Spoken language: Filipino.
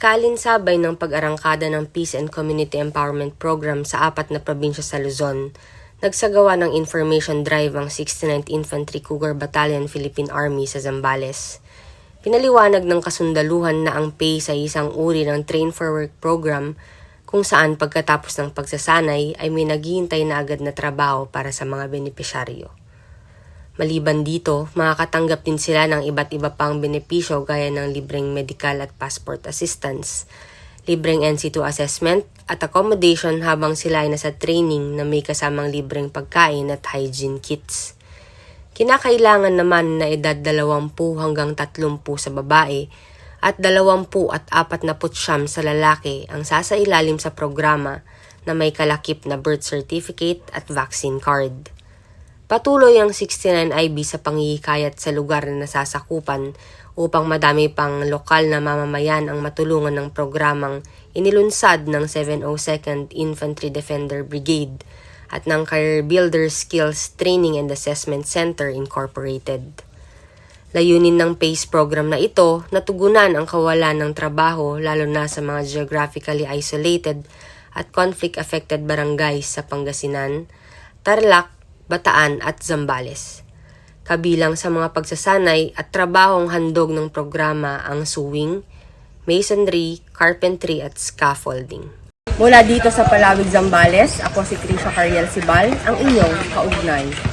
Kalinsabay ng pag-arangkada ng Peace and Community Empowerment Program sa apat na probinsya sa Luzon, nagsagawa ng information drive ang 69th Infantry Cougar Battalion Philippine Army sa Zambales. Pinaliwanag ng kasundaluhan na ang PACE ay isang uri ng Train for Work program kung saan pagkatapos ng pagsasanay ay may naghihintay na agad na trabaho para sa mga benepisyaryo. Maliban dito, makakatanggap din sila ng iba't iba pang benepisyo gaya ng libreng medical at passport assistance, libreng NC2 assessment at accommodation habang sila ay nasa training na may kasamang libreng pagkain at hygiene kits. Kinakailangan naman na edad 20 hanggang 30 sa babae at 20 at 49 sa lalaki ang sasailalim sa programa na may kalakip na birth certificate at vaccine card. Patuloy ang 69IB sa pangihikayat sa lugar na nasasakupan upang madami pang lokal na mamamayan ang matulungan ng programang inilunsad ng 702nd Infantry Defender Brigade at ng Career Builder Skills Training and Assessment Center Incorporated. Layunin ng PACE program na ito natugunan ang kawalan ng trabaho lalo na sa mga geographically isolated at conflict-affected barangays sa Pangasinan, Tarlac, Bataan at Zambales. Kabilang sa mga pagsasanay at trabahong handog ng programa ang sewing, masonry, carpentry at scaffolding. Mula dito sa Palawig, Zambales, ako si Trisha Cariel Sibal, ang inyong kaugnay.